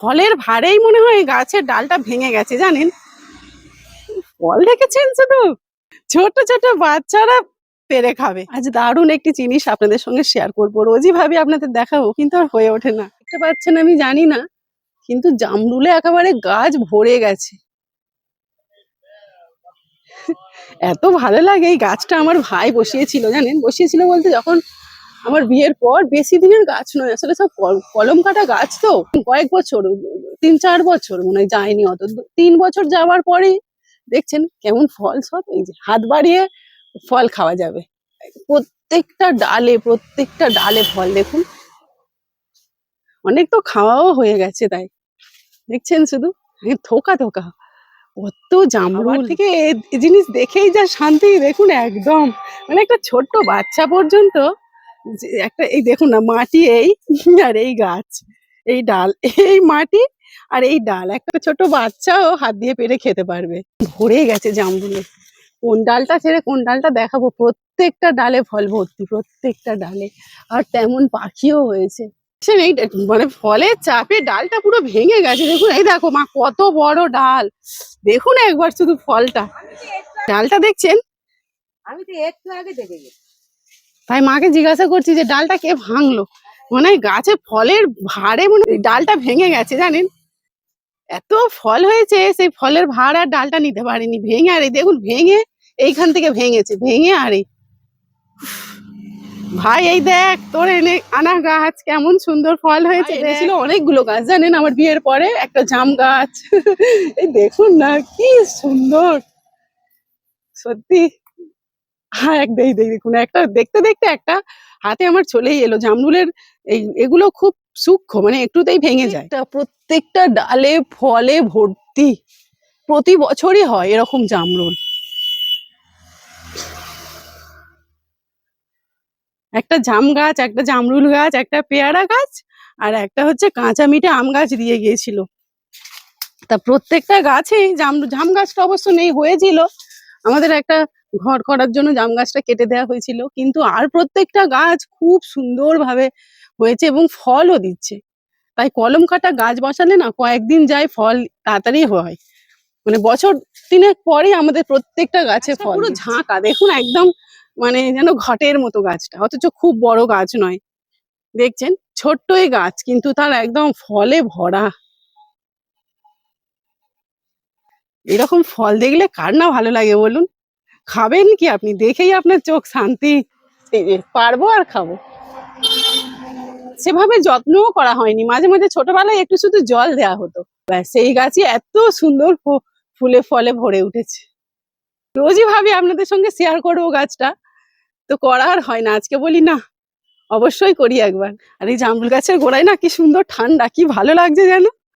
ফলের ভারেই মনে হয় গাছের ডালটা ভেঙে গেছে, জানেন? ফল দেখেছেন শুধু? ছোট ছোট বাচ্চারা পেরে খাবে। আজ দারুণ একটি জিনিস আপনাদের সঙ্গে শেয়ার করব। রোজই ভাবি আপনাদের দেখাবো, কিন্তু আর হয়ে ওঠে না। দেখতে পাচ্ছেন আমি, জানি না, কিন্তু জামরুলে একেবারে গাছ ভরে গেছে। এত ভালো লাগে, এই গাছটা আমার ভাই বসিয়েছিল, জানেন? বসিয়েছিল বলতে যখন আমার বিয়ের পর বেশি দিনের গাছ নয় আসলে সব কল- কলম কাটা গাছ তো। কয়েক বছর তিন চার বছর মনে হয় যায়নি অত। তিন বছর যাওয়ার পরেই দেখছেন কেমন ফল সব এই যে হাত বাড়িয়ে ফল খাওয়া যাবে। প্রত্যেকটা ডালে প্রত্যেকটা ডালে ফল দেখুন। অনেক তো খাওয়াও হয়ে গেছে তাই। দেখছেন শুধু? থোকা থোকা কত জামরুল। থেকে জিনিস দেখেই যা শান্তি দেখুন একদম। মানে একটা ছোট্ট বাচ্চা পর্যন্ত একটা, এই দেখুন না, মাটি এই আর এই গাছ, এই ডাল, এই মাটি আর এই ডাল। একটা ছোট বাচ্চাও হাত দিয়ে পেরে খেতে পারবে। ভরে গেছে জামরুলে কোন ডালটা ছেড়ে কোন ডালটা দেখাবো? প্রত্যেকটা ডালে ফল ভর্তি, প্রত্যেকটা ডালে। আর তেমন পাখিও হয়েছে। এই মানে ফলের চাপে ডালটা পুরো ভেঙে গেছে। দেখুন, এই দেখো মা, কত বড় ডাল। দেখুন একবার শুধু ফলটা। ডালটা দেখছেন? আমি তো একটু আগে দেখে গেছি। তাই মাকে জিজ্ঞাসা করছি যে ডালটা কে ভাঙলো? মনে হয় গাছে ফলের ভারে মনে ডালটা ভেঙে গেছে জানেন? এত ফল হয়েছে সেই ফলের ভার আর ডালটা নিতে পারেনি ভেঙে আর এই দেখুন ভেঙে এইখান থেকে ভেঙেছে ভেঙে আর এই। ভাই এই দেখ তোর এনে আনা গাছ কেমন সুন্দর ফল হয়েছে। ছিল অনেকগুলো গাছ জানেন? আমার বিয়ের পরে একটা জাম গাছ। এই দেখুন না কি সুন্দর। সত্যি। হ্যাঁ এক দেই দেই দেখুন একটা দেখতে দেখতে একটা হাতে আমার চলেই এলো। জামরুলের এই, এগুলো খুব সূক্ষ্ম মানে একটুতেই ভেঙে যায়। প্রত্যেকটা ডালে, ফলে ভর্তি। প্রতি বছরই হয় এরকম জামরুল। একটা জাম গাছ, একটা জামরুল গাছ, একটা পেয়ারা গাছ, আর একটা হচ্ছে কাঁচা মিঠে আম গাছ দিয়ে গিয়েছিল। তা প্রত্যেকটা গাছেই জাম জাম গাছটা অবশ্য নেই, হয়েছিল। আমাদের একটা ঘর করার জন্য জাম গাছটা কেটে দেওয়া হয়েছিল। কিন্তু আর প্রত্যেকটা গাছ খুব সুন্দরভাবে হয়েছে এবং ফলও দিচ্ছে। তাই কলম কাটা গাছ বসালে না কয়েকদিন যায় ফল তাড়াতাড়ি হয়। মানে বছর তিনেক পরেই আমাদের প্রত্যেকটা গাছে ফল পুরো ঝাঁকা। দেখুন একদম মানে যেন ঘটের মতো গাছটা। অথচ খুব বড় গাছ নয়। দেখছেন? ছোট্টই গাছ কিন্তু তার একদম ফলে ভরা। এরকম ফল দেখলে কার না ভালো লাগে বলুন? খাবেন কি? আপনি দেখেই আপনার চোখ শান্তি। পারব আর খাব। সেভাবে যত্নও করা হয়নি। মাঝে মাঝে ছোটবেলায় একটু শুধু জল দেওয়া হতো। সেই গাছই এত সুন্দর ফুলে ফলে ভরে উঠেছে। রোজই ভাবি আপনাদের সঙ্গে শেয়ার করব গাছটা। তো করা আর হয় না। আজকে বলি, না, অবশ্যই করি একবার। আর এই জামুল গাছের গোড়ায় না কি সুন্দর ঠান্ডা, কি ভালো লাগছে যেন।